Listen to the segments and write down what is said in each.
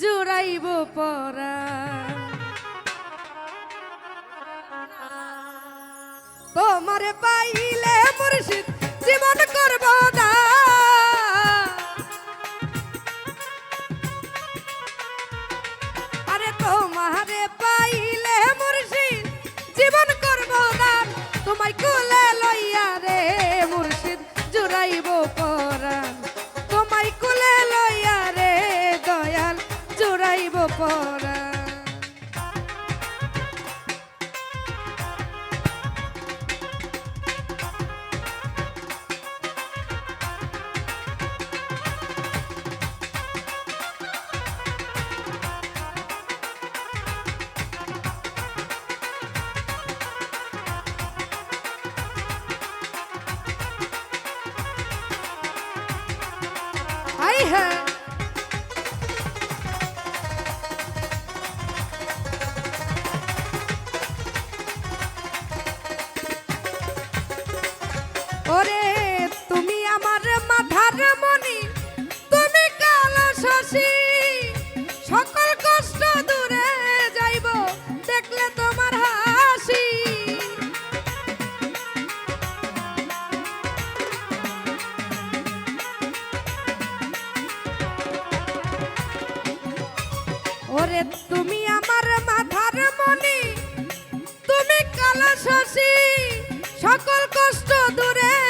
জোড়াইব পরা। তোমার পাই জুড়াইব পরাণ ওরে, তুমি আমার মাথার মনি তুমি কালো শশী। সকল কষ্ট দূরে যাইব, দেখলে তোমার হাসি। ওরে, তুমি আমার মাথার মনি তুমি কালো শশী। সকল কষ্ট দূরে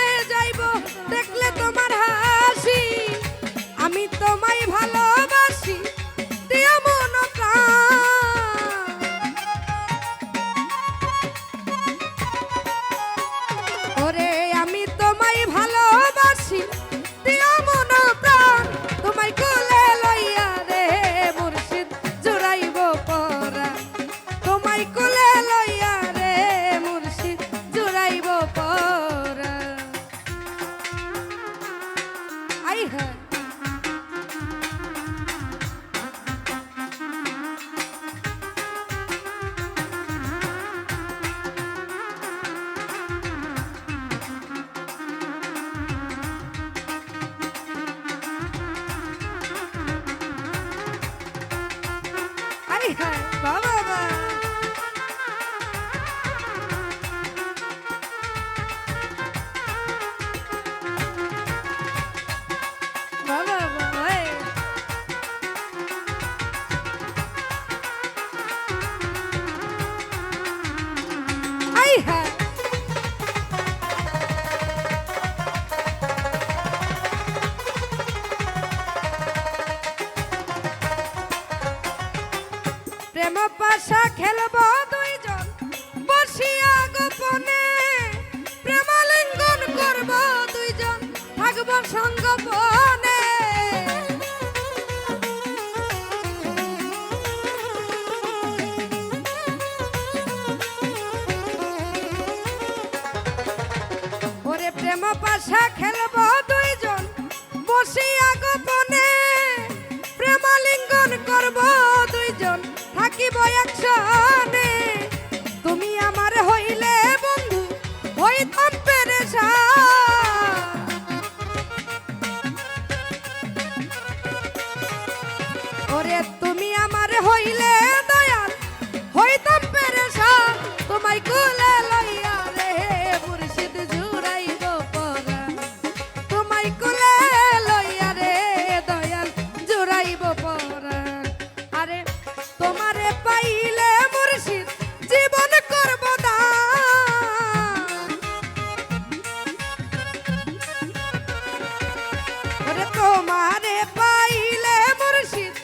হ্যাঁ বাবা প্রেম পাশা খেলব দুইজন। বসিয়া গোপনে প্রেমালিঙ্গন করব দুইজন। থাকব সঙ্গপনে। ওরে প্রেম পাশা খেলব তুমি আমার হইলে বন্ধু হইতাম পেরেশা ওরে তুমি আমার হইলে তোমারে পাইলে মুর্শিদ,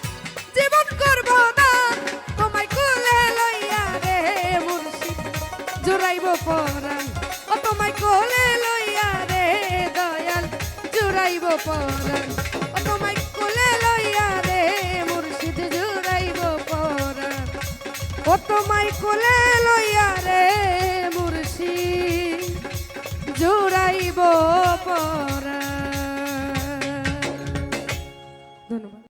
জীবন করব দান তোমায় কোলে লইয়া রে মুর্শিদ, জুড়াইব পরাণ। ও তোমায় কোলে লইয়া রে দয়াল, জুড়াইব পরাণ। ও তোমায় কোলে লইয়া রে মুর্শিদ, জুড়াইব পরাণ। ও তোমায় কোলে লইয়া রে